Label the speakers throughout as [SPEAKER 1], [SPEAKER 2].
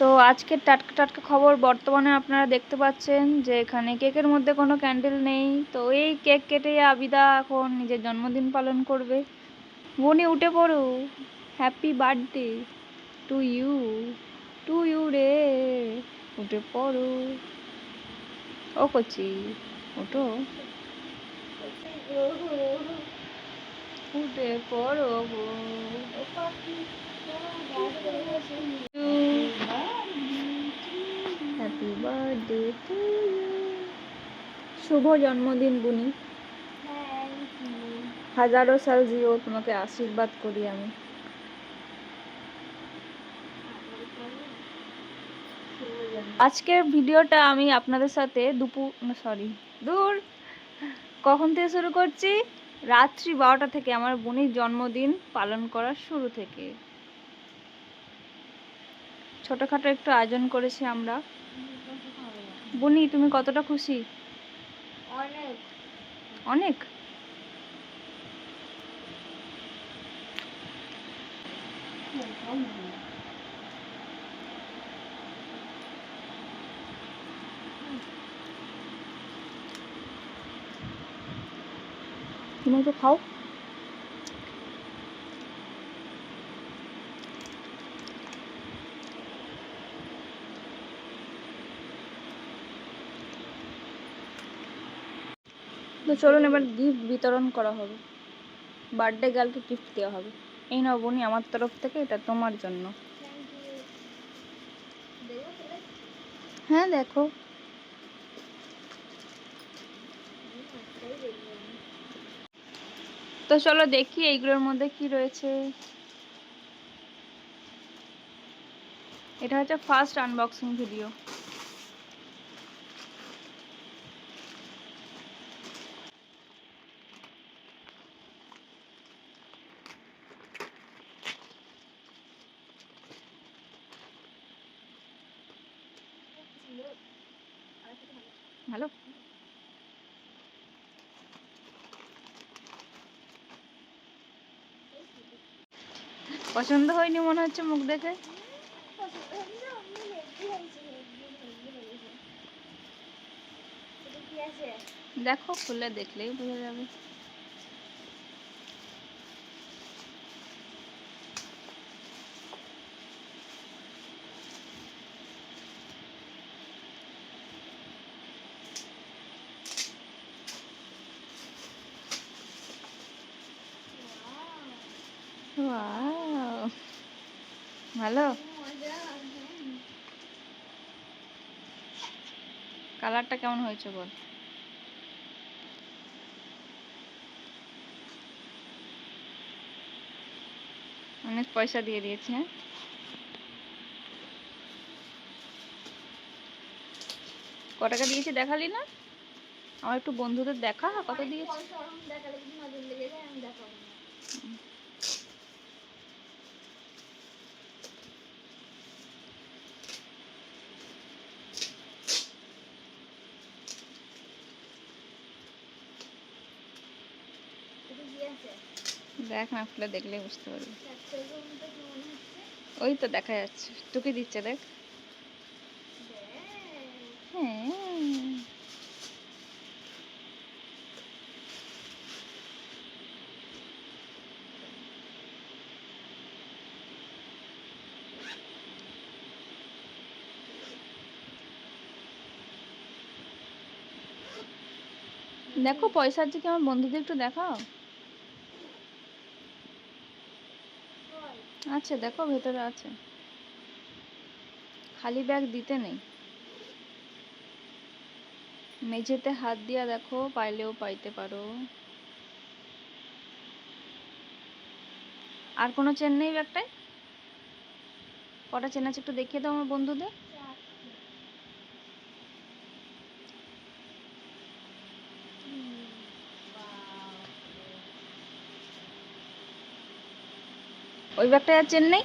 [SPEAKER 1] তো আজকের টাটকা টাটকা খবর বর্তমানে আপনারা দেখতে পাচ্ছেন যে এখানে কেকের মধ্যে কোনো ক্যান্ডেল নেই। তো এই কেক কেটে আবিদা এখন নিজের জন্মদিন পালন করবে। বনি উঠে পড়ো happy birthday to you to you রে। উঠে পড়ো। ও কচি, ওঠো। উঠে পড়ো গো হ্যাপি বার্থডে টু ইউ শুভ জন্মদিন, বুনি। হাজারো সাল জিও, তোমাকে আশীর্বাদ করি আমি। আজকের ভিডিওটা আমি আপনাদের সাথে দুপুর সরি দূর। কখন থেকে শুরু করছি? রাত্রি বারোটা থেকে আমার বোনের জন্মদিন পালন করার শুরু থেকে। ছোটোখাটো একটু আয়োজন করেছি আমরা। বুনি তুমি কতটা খুশি?
[SPEAKER 2] অনেক।
[SPEAKER 1] অনেক? তুমি একটু খাও। তো চলুন এবার গিফট বিতরণ করা হবে। বার্থডে গার্লকে গিফট দেওয়া হবে। এই নাও বোনি, আমার তরফ থেকে এটা তোমার জন্য। হ্যাঁ দেখো। তো চলো দেখি এইগুলোর মধ্যে কি রয়েছে। এটা হচ্ছে ফার্স্ট আনবক্সিং ভিডিও ভালো পছন্দ হয়নি মনে হচ্ছে মুখ দেখে দেখো খুলে দেখলেই বোঝা যাবে Wow. ভালো? কালারটা কেমন হয়েছে বল? অনেক পয়সা দিয়ে দিয়েছি হ্যাঁ? ক টাকা দিয়েছি দেখালি না? আমার একটু বন্ধুদের দেখা, কত দিয়েছি? দেখ না, খুলে দেখলে বুঝতে পারবি। ওই তো দেখা যাচ্ছে, তোকে দিচ্ছে, দেখ। দেখো পয়সা আছে কি আমার বন্ধুদের একটু দেখাও। আছে, দেখো ভেতরে আছে। খালি ব্যাগ দিতে নেই। মেঝেতে হাত দিয়া দেখো, পাইলেও পাইতে পারো। আর কোনো চেন নেই ব্যাগটায়? কটা চেন আছে একটু দেখিয়ে দাও আমার বন্ধুদের। ওই ব্যাগটা আর চেন নেই?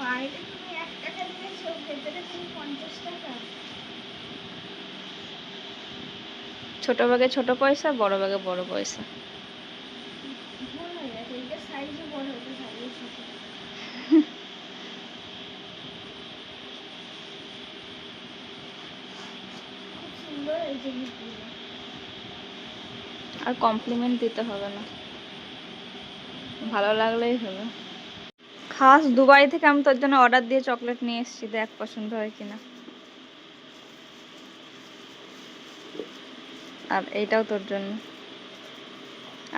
[SPEAKER 2] বাইরে তুমি এক টাকা দিয়েছ ভেতরে তুমি পঞ্চাশ টাকা।
[SPEAKER 1] ছোট ব্যাগে ছোট পয়সা বড় ব্যাগে বড় পয়সা
[SPEAKER 2] সাইজে বড় ওটা সাইজে ছোট খুব সুন্দর এই জিনিসগুলো
[SPEAKER 1] আর কমপ্লিমেন্ট দিতে হবে না। ভালো লাগলেই হলো খাস, দুবাই থেকে আমি তোর জন্য অর্ডার দিয়ে চকলেট নিয়ে এসেছি, দেখ পছন্দ হয় কিনা। আর এইটাও তোর জন্য।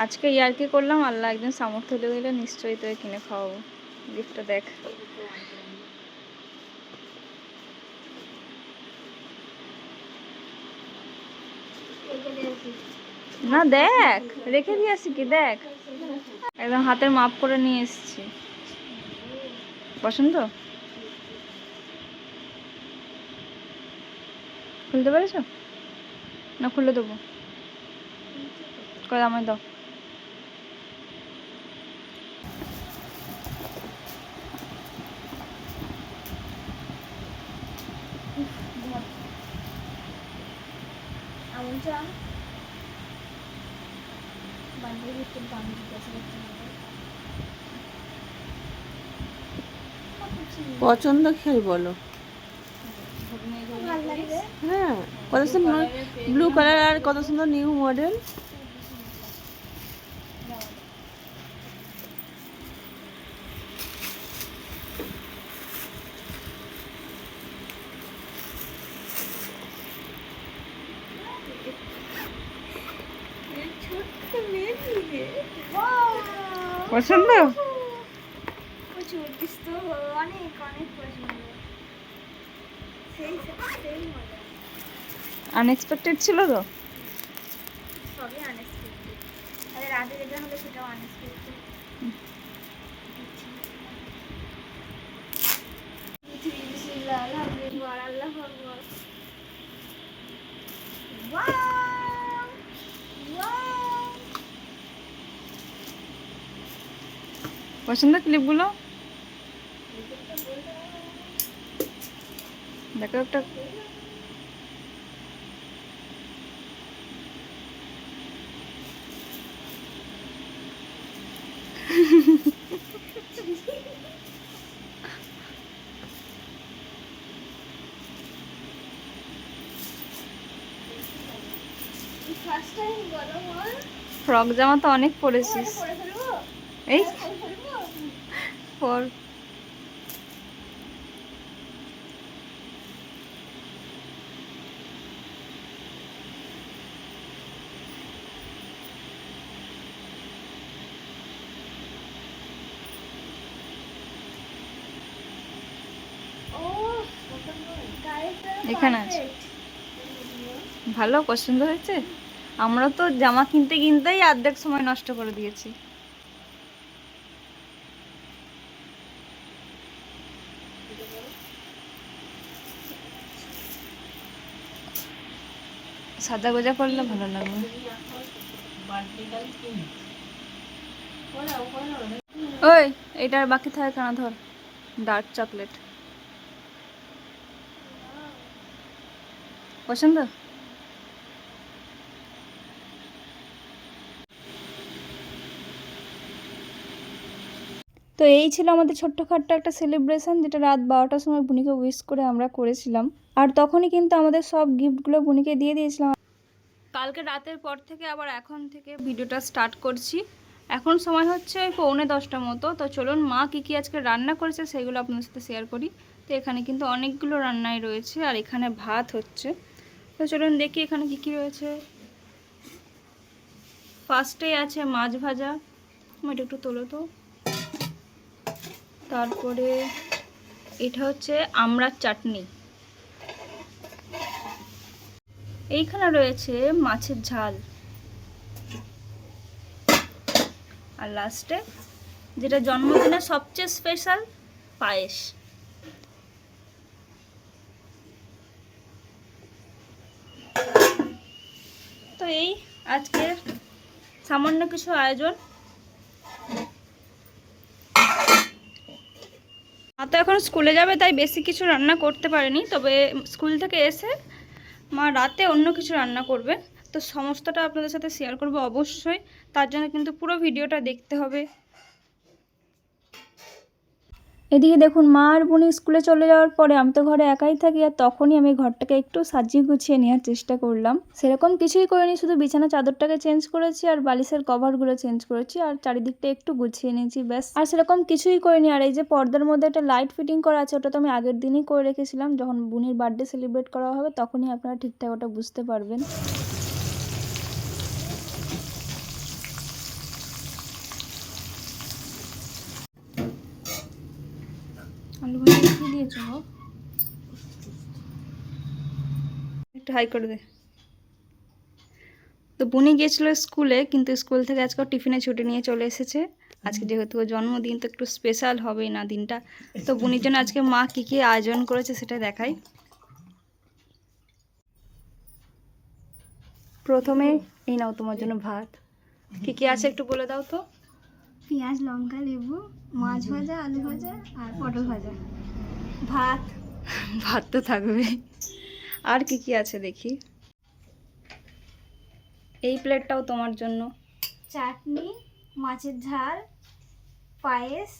[SPEAKER 1] আজকে ইয়ার্কি করলাম? আল্লাহ একদিন সামর্থ্য গেলে নিশ্চয়ই তোকে কিনে খাওয়াবো। গিফটটা দেখ।
[SPEAKER 2] রেখে দিয়েছি
[SPEAKER 1] না, দেখ, রেখে দিয়ে আসি কি, দেখ। একদম হাতের মাপ করে নিয়ে এসছি। পছন্দ খুলতে পেরেছ? না, খুলে দেবো। কয় আমায় দাও
[SPEAKER 2] এমন চান ছিল?
[SPEAKER 3] পছন্দ খেল বলো হ্যাঁ কত সুন্দর ব্লু কালার আর কত সুন্দর নিউ মডেল
[SPEAKER 2] ছোট্ট মেয়ে দিয়ে Wow!
[SPEAKER 1] পছন্দ? আনএক্সপেক্টেড ছিল তো?
[SPEAKER 2] সবই আনএক্সপেক্টেড আরে রাতে যেটা হলো সেটাও আনএক্সপেক্টেড
[SPEAKER 1] পছন্দ ক্লিপগুলো দেখো একটা। ফ্রক জামা তো অনেক পরেছিস। এই?
[SPEAKER 2] পর।
[SPEAKER 1] এখানে আছে। ভালো, পছন্দ হয়েছে? আমরা তো জামা কিনতে কিনতেই অর্ধেক সময় নষ্ট করে দিয়েছি। সাজা গোজা করলে ভালো লাগবে ওই এটার বাকি থাকে কেন ধর ডার্ক চকলেট পছন্দ? এই ছিল আমাদের ছোট্টখাট্ট একটা সেলিব্রেশন যেটা রাত বারোটার সময় বুনিকে উইশ করে আমরা করেছিলাম। আর তখনই কিন্তু আমাদের সব গিফটগুলো বুনিকে দিয়ে দিয়েছিলাম। কালকে রাতের পর থেকে আবার এখন থেকে ভিডিওটা স্টার্ট করছি। এখন সময় হচ্ছে ওই পৌনে দশটা মতো। তো চলুন, মা কী কী আজকে রান্না করেছে সেগুলো আপনাদের সাথে শেয়ার করি। তো এখানে কিন্তু অনেকগুলো রান্নাই রয়েছে আর এখানে ভাত হচ্ছে। তো চলুন দেখি এখানে কী কী রয়েছে। ফার্স্টেই আছে মাছ ভাজা। এটা একটু তোলো তো। তারপরে এটা হচ্ছে আমড়ার চাটনি। এইখানে রয়েছে মাছের ঝাল। আর লাস্টে যেটা জন্মদিনের সবচেয়ে স্পেশাল পায়েস। তো এই আজকের সামান্য কিছু আয়োজন। মা তো এখন স্কুলে যাবে, তাই বেশি কিছু রান্না করতে পারেনি। তবে স্কুল থেকে এসে মা রাতে অন্য কিছু রান্না করবে। তো সমস্তটা আপনাদের সাথে শেয়ার করব অবশ্যই। তার জন্য কিন্তু পুরো ভিডিওটা দেখতে হবে। এদিকে দেখুন, মা আর বোন স্কুলে চলে যাওয়ার পরে আমি তো ঘরে একাই থাকি আর তখনই আমি ঘরটাকে একটু সাজিয়ে গুছিয়ে নেওয়ার চেষ্টা করলাম। সেরকম কিছুই করিনি, শুধু বিছানা চাদরটাকে চেঞ্জ করেছি আর বালিশের কভারগুলো চেঞ্জ করেছি আর চারিদিকটা একটু গুছিয়ে নিয়েছি, ব্যাস। আর সেরকম কিছুই করিনি, আর এই যে পর্দার মধ্যে একটা লাইট ফিটিং করা আছে, ওটা তো আমি আগের দিনই করে রেখেছিলাম। যখন বোনের বার্থডে সেলিব্রেট করা হবে, তখনই আপনারা ঠিকঠাক ওটা বুঝতে পারবেন আলু একটু হাই করে দে। তো বুনি গিয়েছিল স্কুলে, কিন্তু স্কুল থেকে আজকে টিফিনে ছুটি নিয়ে চলে এসেছে। আজকে যেহেতু জন্মদিন, তো একটু স্পেশাল হবেই না দিনটা। তো বুনির জন্য আজকে মা কী কী আয়োজন করেছে সেটা দেখাই। প্রথমে এই নাও তোমার জন্য ভাত। কী কী আছে একটু বলে দাও তো।
[SPEAKER 2] পেঁয়াজ, লঙ্কা, লেবু, মাছ ভাজা, আলু ভাজা আর পটল ভাজা। ভাত।
[SPEAKER 1] ভাত তো থাকবে। আর কি কি আছে দেখি? এই প্লেটটাও তোমার জন্য।
[SPEAKER 2] চাটনি মাছের ঝাল পায়েস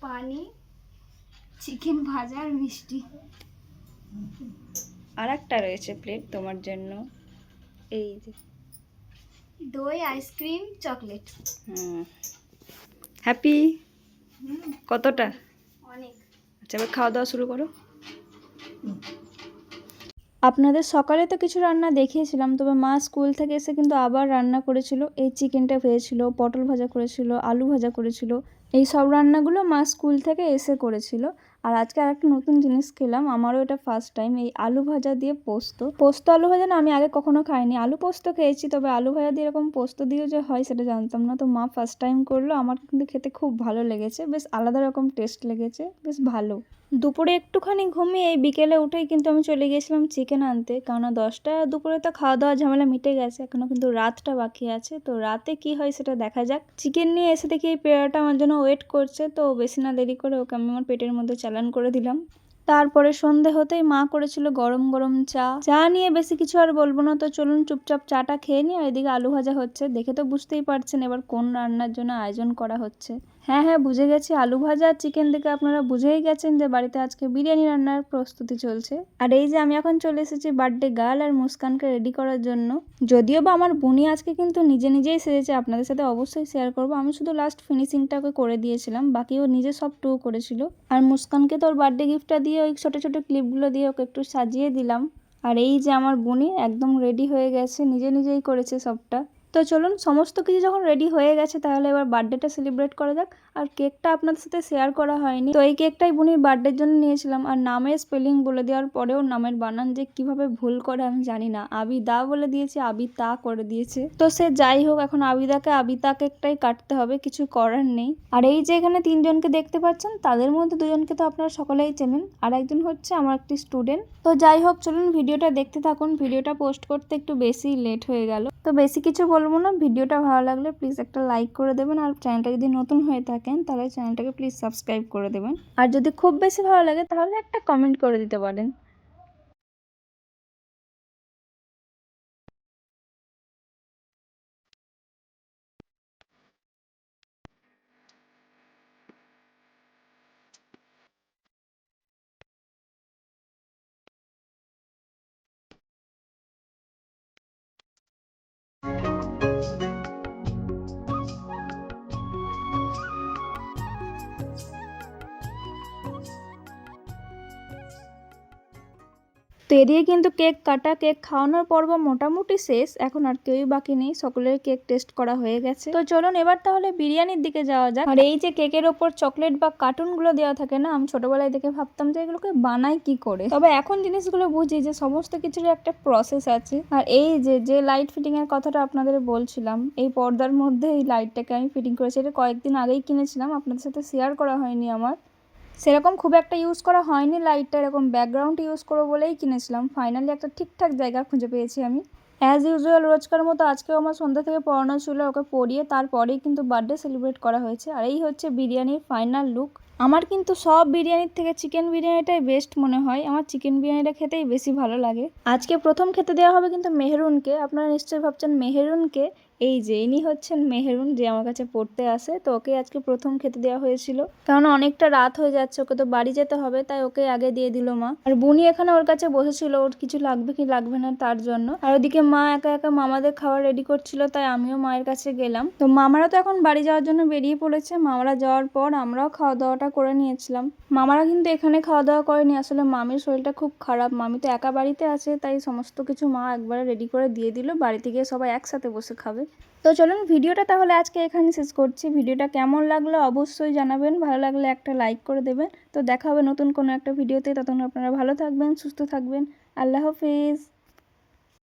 [SPEAKER 2] পানি চিকেন ভাজা আর মিষ্টি।
[SPEAKER 1] আর একটা রয়েছে প্লেট তোমার জন্য। এই যে।
[SPEAKER 2] দই আইসক্রিম চকলেট
[SPEAKER 1] হুম। হ্যাপি কতটা? আচ্ছা এবার খাওয়া দাওয়া শুরু করো। আপনাদের সকালে তো কিছু রান্না দেখিয়েছিলাম, তবে মা স্কুল থেকে এসে কিন্তু আবার রান্না করেছিল। এই চিকেনটা ভেজেছিল পটল ভাজা করেছিল, আলু ভাজা করেছিল, এই সব রান্নাগুলো মা স্কুল থেকে এসে করেছিল। আর আজকে আর একটা নতুন জিনিস খেলাম, আমারও এটা ফার্স্ট টাইম এই আলু ভাজা দিয়ে পোস্ত। পোস্ত আলু ভাজা না, আমি আগে কখনো খাইনি। আলু পোস্ত খেয়েছি, তবে আলু ভাজা দিয়ে এরকম পোস্ত দিয়েও যে হয় সেটা জানতাম না। তো মা ফার্স্ট টাইম করল, আমার কিন্তু খেতে খুব ভালো লেগেছে, বেশ আলাদা রকম টেস্ট লেগেছে, বেশ ভালো। দুপুরে একটুখানি ঘুমিয়ে বিকেলে উঠেই কিন্তু আমি চলে গিয়েছিলাম চিকেন আনতে। কেননা দশটা দুপুরে তো খাওয়া দাওয়া ঝামেলা মিটে গেছে, এখনও কিন্তু রাতটা বাকি আছে। তো রাতে কি হয় সেটা দেখা যাক। চিকেন নিয়ে এসে দেখি এই পেয়ারাটা আমার জন্য ওয়েট করছে, তো বেশি না দেরি করে ওকে আমি আমার পেটের মধ্যে চালান করে দিলাম। তারপরে সন্ধে হতেই মা করেছিল গরম গরম চা। চা নিয়ে বেশি কিছু আর বলব না, তো চলুন চুপচাপ চাটা খেয়ে নিই। আর এদিকে আলু ভাজা হচ্ছে, দেখে তো বুঝতেই পারছেন এবার কোন রান্নার জন্য আয়োজন করা হচ্ছে। হ্যাঁ হ্যাঁ বুঝে গেছি। আলু ভাজা আর চিকেন দেখে আপনারা বুঝেই গেছেন যে বাড়িতে আজকে বিরিয়ানি রান্নার প্রস্তুতি চলছে। আর এই যে আমি এখন চলে এসেছি বার্থডে গার্ল আর মুস্কানকে রেডি করার জন্য। যদিও বা আমার বুনি আজকে কিন্তু নিজে নিজেই সেজেছে, আপনাদের সাথে অবশ্যই শেয়ার করব। আমি শুধু লাস্ট ফিনিশিংটা ওকে করে দিয়েছিলাম, বাকি ও নিজে সব টু করেছিল। আর মুস্কানকে তো ওর বার্থডে গিফটটা দিয়ে ওই ছোটো ছোটো ক্লিপগুলো দিয়ে ওকে একটু সাজিয়ে দিলাম। আর এই যে আমার বুনি একদম রেডি হয়ে গেছে, নিজে নিজেই করেছে সবটা। তো চলুন সমস্ত কিছু যখন রেডি হয়ে গেছে তাহলে এবার বার্থডেটা সেলিব্রেট করা যাক। আর কেকটা আপনাদের সাথে শেয়ার করা হয়নি। তো এই কেকটাই বুনির বার্থডের জন্য নিয়েছিলাম। আর নামের স্পেলিং বলে দেওয়ার পরেও নামের বানান যে কীভাবে ভুল করে আমি জানি না। আবি দা বলে দিয়েছে আবি তা করে দিয়েছে। তো সে যাই হোক, এখন আবিদাকে আবিতা কেকটাই কাটতে হবে, কিছু করার নেই। আর এই যে এখানে তিনজনকে দেখতে পাচ্ছেন, তাদের মধ্যে দুজনকে তো আপনারা সকলেই চেনেন। আর একজন হচ্ছে আমার একটি স্টুডেন্ট তো যাই হোক, চলুন ভিডিওটা দেখতে থাকুন। ভিডিওটা পোস্ট করতে একটু বেশি লেট হয়ে গেল। তো বেশি কিছু বলব না। ভিডিওটা ভালো লাগলে প্লিজ একটা লাইক করে দেবেন। আর চ্যানেলটা যদি নতুন হয়ে থাকেন, তাহলে চ্যানেলটাকে প্লিজ সাবস্ক্রাইব করে দেবেন। আর যদি খুব বেশি ভালো লাগে, তাহলে একটা কমেন্ট করে দিতে পারেন। এদিকে কিন্তু কেক কাটা, কেক খাওয়ানোর পর্ব মোটামুটি শেষ। এখন আর কেউই বাকি নেই সকলের কেক টেস্ট করা হয়ে গেছে। তো চলুন এবার তাহলে বিরিয়ানির দিকে যাওয়া যাক। আর এই যে কেকের ওপর চকলেট বা কার্টুনগুলো দেওয়া থাকে না, আমি ছোটবেলায় দেখে ভাবতাম যে এগুলোকে বানাই কি করে। তবে এখন জিনিসগুলো বুঝি যে সমস্ত কিছুর একটা প্রসেস আছে। আর এই যে যে লাইট ফিটিং এর কথাটা আপনাদের বলছিলাম, এই পর্দার মধ্যে এই লাইটটাকে আমি ফিটিং করেছি, এটা কয়েকদিন আগেই কিনেছিলাম, আপনাদের সাথে শেয়ার করা হয়নি আমার। সেরকম খুব একটা ইউজ করা হয়নি লাইটটা এরকম ব্যাকগ্রাউন্ড ইউজ করব বলেই কিনেছিলাম। ফাইনালি একটা ঠিকঠাক জায়গা খুঁজে পেয়েছি আমি। অ্যাজ ইউজুয়াল রোজকার মতো আজকেও আমার সন্ধ্যা থেকে পড়ানো ছিল, ওকে পড়িয়ে তারপরেই কিন্তু বার্থডে সেলিব্রেট করা হয়েছে। আর এই হচ্ছে বিরিয়ানির ফাইনাল লুক আমার কিন্তু সব বিরিয়ানির থেকে চিকেন বিরিয়ানিটাই বেস্ট মনে হয়। আমার চিকেন বিরিয়ানিটা খেতেই বেশি ভালো লাগে। আজকে প্রথম খেতে দেওয়া হবে কিন্তু মেহরুনকে। আপনারা নিশ্চয়ই ভাবছেন মেহরুনকে? এই যে, ইনি হচ্ছেন মেহেরুন যে আমার কাছে পড়তে আসে, তো ওকে আজকে প্রথম খেতে দেওয়া হয়েছিল। কারণ অনেকটা রাত হয়ে যাচ্ছে, ওকে তো বাড়ি যেতে হবে, তাই ওকে আগে দিয়ে দিল মা। আর বুনি এখানে ওর কাছে বসেছিল, ওর কিছু লাগবে কি লাগবে না তার জন্য। আর ওদিকে মা একা একা মামাদের খাবার রেডি করছিল, তাই আমিও মায়ের কাছে গেলাম। তো মামারা তো এখন বাড়ি যাওয়ার জন্য বেরিয়ে পড়েছে, মামারা যাওয়ার পর আমরাও খাওয়া দাওয়াটা করে নিয়েছিলাম। মামারা কিন্তু এখানে খাওয়া দাওয়া করেনি, আসলে মামির শরীরটা খুব খারাপ, মামি তো একা বাড়িতে আছে, তাই সমস্ত কিছু মা একবারে রেডি করে দিয়ে দিল, বাড়িতে গিয়ে সবাই একসাথে বসে খাবে। তো চলুন ভিডিওটা তাহলে আজকে এখানে শেষ করছি। ভিডিওটা কেমন লাগল অবশ্যই জানাবেন। ভালো লাগলে একটা লাইক করে দেবেন। তো দেখা হবে নতুন কোনো একটা ভিডিওতে। ততক্ষণ আপনারা ভালো থাকবেন, সুস্থ থাকবেন। আল্লাহ হাফিজ।